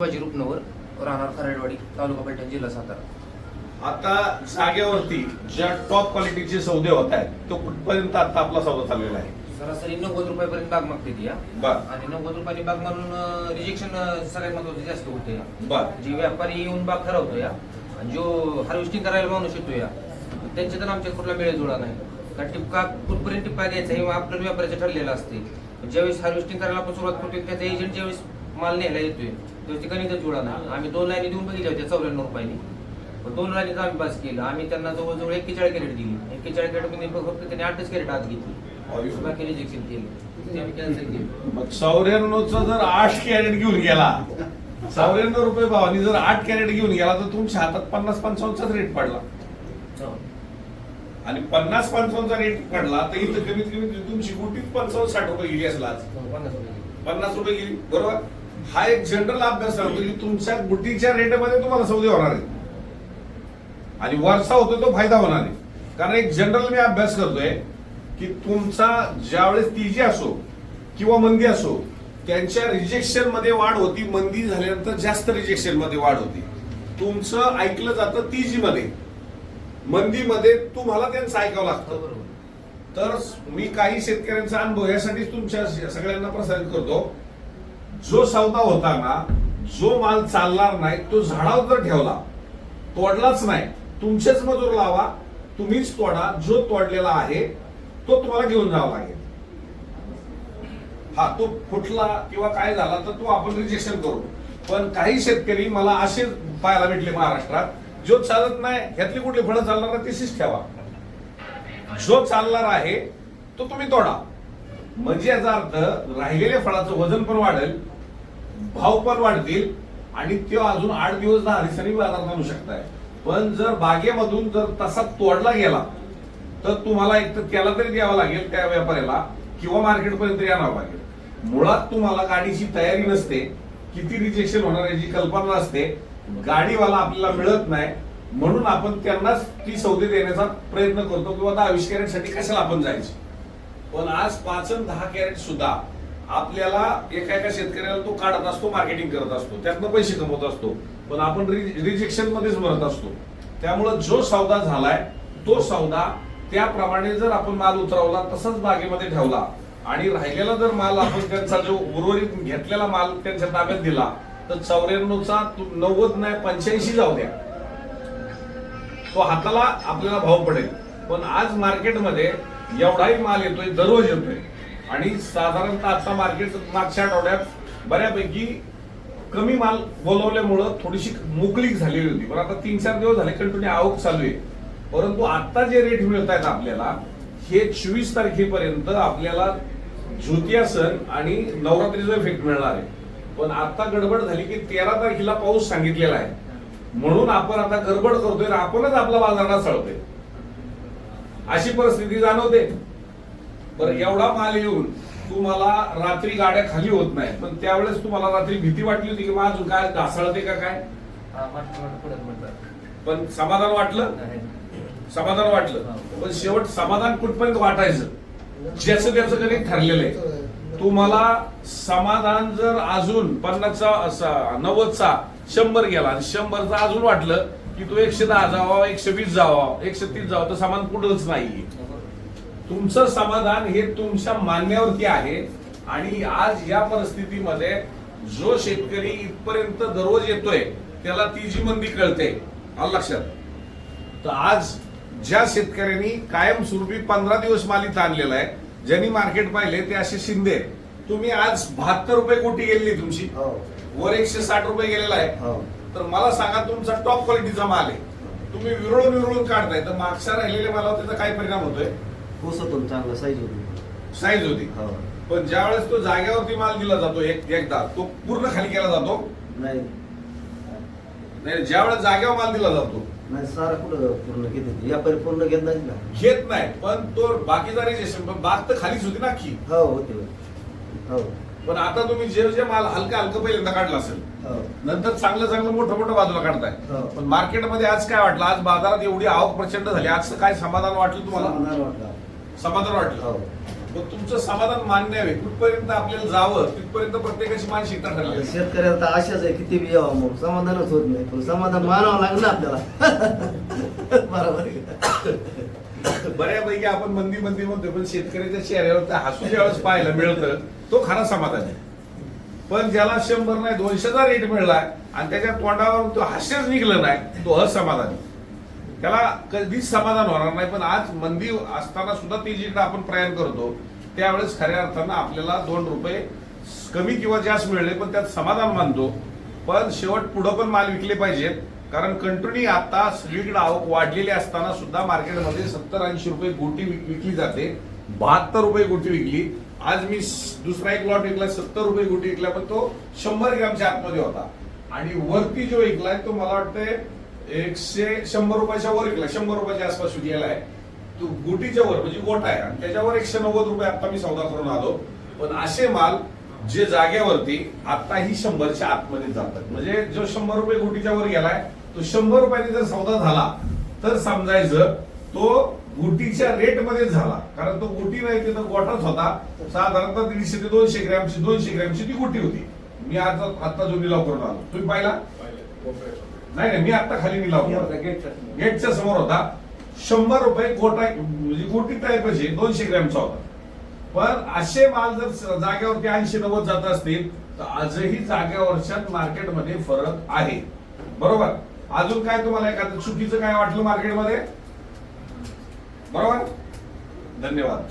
शिवाजी रुपनवर राहणार खराडवाडी तालुका पैठण जिल्हा सातारा. आता जागेवरती ज्या टॉप क्वालिटीचे सौदे होत आहेत तो कुठपर्यंत आता आपला सौदा चाललेला आहे? सरासरी नव्वद रुपयापर्यंत बाग मागते ती या बर. आणि नव्वद रुपयानी बाग मारून रिजेक्शन सगळ्यात महत्वाचं जास्त होतं या बर. जे व्यापारी येऊन बाग ठरवतो या आणि जो हार्वेस्टिंग करायला माणूस येतो या त्यांच्या तर आमच्या कुठला मेळ जुळा नाही. कारण टिपका कुठपर्यंत टिपका द्यायचा हे आपल्या व्यापाऱ्याचं ठरलेलं असते. ज्यावेळेस हार्वेस्टिंग करायला आपण सुरुवात करतो त्याचा एजंट ज्यावेळेस माल न्यायला येतोय. त्यावेळेस ते गणितच जुळा नाही आम्ही दोन लाईनी देऊन बघितल्या होत्या चौऱ्याण्णव रुपयांनी. पण दोन लाईनीचा आम्ही पास केलं. आम्ही त्यांना जवळजवळ एक्केचाळीस कॅरेट दिली. एक्केचाळीस कॅरेटमध्ये फक्त त्यांनी आठच कॅरेट आत घेतली. बाकी रिजेक्शन केलं. ते आम्ही कॅन्सल केलं. मग चौऱ्याण्णवचा जर आठ कॅरेट घेऊन गेला चौऱ्याण्णव रुपये भावानी जर आठ कॅरेट घेऊन गेला तर तुमच्या हातात पन्नास पंचावन्नचाच रेट पडला. हो. आणि पन्नास पंचावन्नचा रेट पडला तर इथं कमीत कमी तुमची गुटीच पंचावन्न साठ रुपये गेली असेल हो. पन्नास रुपये गेली. बरोबर? हा एक जनरल अभ्यास सांगतो की तुमच्या गुटीच्या रेटमध्ये तुम्हाला सौदे होणार आहे आणि वरचा होतो तो फायदा होणार आहे. कारण एक जनरल मी अभ्यास करतोय की तुमचा ज्यावेळेस तिजी असो किंवा मंदी असो त्यांच्या रिजेक्शनमध्ये वाढ होती मंदी झाल्यानंतर जास्त रिजेक्शनमध्ये वाढ होती. तुमचं ऐकलं जातं तिजी मध्ये मंदीमध्ये तुम्हाला त्यांचं ऐकावं लागतं. बरोबर. तर मी काही शेतकऱ्यांचा अनुभव यासाठीच तुमच्या सगळ्यांना प्रसारित करतो. जो सौदा होता ना जो माल चालणार नाही तो झाडावर जर ठेवला तोडलाच नाही तुमचेच मजूर लावा तुम्हीच तोडा जो तोडलेला आहे तो तुम्हाला घेऊन जावा लागेल. हा तो फुटला किंवा काय झाला तर तो आपण रिजेक्शन करू. पण काही शेतकरी मला असे पाहायला भेटले महाराष्ट्रात जो चालत नाही ह्यातली कुठली फळं चालणार नाही तशीच ठेवा. जो चालणार आहे तो तुम्ही तोडा. म्हणजे याचा अर्थ राहिलेल्या फळाचं वजन पण वाढेल भाव पण वाढतील आणि तो अजून आठ दिवस दहा दिवसांनी बाजारात आणू शकताय. पण जर बागेमधून जर तसा तोडला गेला तर तुम्हाला एक तर त्याला तरी द्यावा लागेल त्या व्यापाऱ्याला किंवा मार्केटपर्यंत यावं आणावं लागेल. मुळात तुम्हाला गाडीची तयारी नसते किती रिजेक्शन होणार याची कल्पना नसते गाडीवाला आपल्याला मिळत नाही म्हणून आपण त्यांनाच ती सौदे देण्याचा प्रयत्न करतो किंवा त्या आविष्कारासाठी कशाला आपण जायचं? पण आज पाच दहा कॅरेट सुद्धा आपल्याला एका एका शेतकऱ्याला तो काढत असतो मार्केटिंग करत असतो त्यातनं पैसे कमवत असतो. पण आपण रिजेक्शन मध्येच भरत असतो. त्यामुळं जो सौदा झालाय तो सौदा त्याप्रमाणे जर आपण माल उतरवला तसंच बागेमध्ये ठेवला. आणि राहिलेला जर माल आपण त्यांचा जो उर्वरित घेतलेला माल त्यांच्या ताब्यात दिला तर चौऱ्याण्णवचा नव्वद नाही पंच्याऐंशी जाऊ द्या. तो हाताला आपल्याला भाव पडेल. पण आज मार्केटमध्ये एवढाही माल येतोय दररोज येतोय. आणि साधारणतः आता मार्केट मागच्या आठवड्यात बऱ्यापैकी कमी माल बोलवल्यामुळं थोडीशी मोकळीक झालेली होती. पण आता तीन चार दिवस झाले कंटिन्यू आवक चालू आहे. परंतु आता जे रेट मिळत आहेत आपल्याला हे चोवीस तारखेपर्यंत आपल्याला ज्योतिया सण आणि नवरात्रीचा इफेक्ट मिळणार आहे. पण आता गडबड झाली की तेरा तारखेला पाऊस सांगितलेला आहे. म्हणून आपण आता गडबड करतोय आणि आपणच आपला बाजारात चढतोय अशी परिस्थिती जाणवते. बरं एवढा माल येऊन तुम्हाला रात्री गाड्या खाली होत नाही पण त्यावेळेस तुम्हाला रात्री भीती वाटली होती की मग अजून काय घासळते का काय. पण समाधान वाटलं. समाधान वाटलं. पण शेवट समाधान कुठपर्यंत वाटायचं? ज्याचं त्याचं कधी ठरलेलं आहे. तुम्हाला समाधान जर अजून पन्नासचा असा नव्वदचा शंभर गेला आणि शंभरचा अजून वाटलं की तो एकशे दहा जावा एकशे वीस जावा एकशे तीस जावा तर समाधान कुठंच नाही तुमचं समाधान हे तुमच्या मान्यावरती आहे आणि आज या परिस्थितीमध्ये जो शेतकरी इथपर्यंत दररोज येतोय त्याला ती जी मंदी कळते लक्षात? तर आज ज्या शेतकऱ्यांनी कायमस्वरूपी पंधरा दिवस मालित आणलेला आहे ज्यांनी मार्केट पाहिले ते असे शिंदे तुम्ही आज बहात्तर रुपये कोटी गेलेली तुमची. हो. वर एकशे साठ रुपये गेलेला आहे. हो. तर मला सांगा तुमचा टॉप क्वालिटीचा माल आहे. तुम्ही विरळून विरळून काढताय तर मागच्या राहिलेल्या मालावर त्याचा काय परिणाम होतोय? पोसतो चांगला साईज होती. साईज होती. हो. पण ज्या वेळेस तो जागेवरती माल दिला जातो एक एकदा तो पूर्ण खाली केला जातो? नाही. नाही ज्या वेळेस जागेवर माल दिला जातो. नाही सारा कुठं पूर्ण घेत होती? व्यापारी पूर्ण घेत नाही ना. घेत नाही पण तो बाकीचा रिजेक्शन पण बाग तर खालीच होती ना की? हो होते. हो. पण आता तुम्ही जे जे माल हलका हलका पहिल्यांदा काढला असेल हो. नंतर चांगलं चांगलं मोठं मोठं बाजूला काढताय. हो. पण मार्केटमध्ये आज काय वाटलं? आज बाजारात एवढी आवक प्रचंड झाली. आज काय समाधान वाटलं तुम्हाला? समाधान वाटलं. समाधान वाटलं. हो. मग तुमचं समाधान मान्य आहे. कुठपर्यंत आपल्याला जावं तिथपर्यंत प्रत्येकाची मानसिकता ठरली. शेतकऱ्याला तर आशाच आहे किती बी यावं मग. समाधानच होत नाही. समाधान मानावं लागलं आपल्याला. बरोबर? बऱ्यापैकी आपण मंदी मंदी म्हणतो पण शेतकऱ्याच्या चेहऱ्यावर हसू ज्यावेळेस पाहायला मिळतं तो खरा समाधान आहे. पण ज्याला शंभर नाही दोनशेचा रेट मिळलाय आणि त्याच्या तोंडावर तो हास्यच निघलं नाही तो असमाधान आहे. त्याला कधीच समाधान होणार नाही पण आज मंदी असताना सुद्धा ती जिकडे आपण प्रयाण करतो त्यावेळेस खऱ्या अर्थानं आपल्याला दोन रुपये कमी किंवा जास्त मिळले पण त्यात समाधान मानतो. पण शेवट पुढं पण माल विकले पाहिजेत. कारण कंटिन्यू आता सगळीकडे आवक वाढलेली असताना सुद्धा मार्केटमध्ये सत्तर ऐंशी रुपये गोटी विक- विकली जाते. बहात्तर रुपये गोटी विकली. आज मी दुसरा एक लॉट विकला सत्तर रुपये गोटी विकला पण तो शंभर ग्रॅमच्या आतमध्ये होता. आणि वरती जो विकलाय तो मला वाटतंय एकशे शंभर रुपयाच्या वर विकला. शंभर रुपयाच्या आसपास विकलेला आहे. तो गुटीच्या वर म्हणजे गोटा आहे. आणि त्याच्यावर एकशे नव्वद रुपये आता मी सौदा करून आलो. पण असे माल जे जागेवरती आता ही शंभरच्या आतमध्ये जातात. म्हणजे जो शंभर रुपये गोटीच्या वर गेलाय तो शंभर रुपयाने जर सौदा झाला तर समजायचं तो गुटीच्या रेटमध्ये झाला. कारण तो गुटी नाही तिथं गोटाच होता. साधारणतः दीडशे ते दोनशे ग्रॅमची दोनशे ग्रॅमची ती गुटी होती. मी आता आता जो निलाव करून आलो. तुम्ही पाहिला? नाही नाही मी आता खाली निलाव केला. गेटच्या समोर. होता. शंभर रुपये गोटा म्हणजे गोटी टाईप अशी दोनशे ग्रॅमचा होता. पण असे माल जर जागेवरती ऐंशी नव्वद जात असतील तर आजही जागेवरच्या मार्केटमध्ये फरक आहे. बरोबर? अजून काय तुम्हाला एखादं चुकीचं काय वाटलं मार्केटमध्ये बरोबर? धन्यवाद.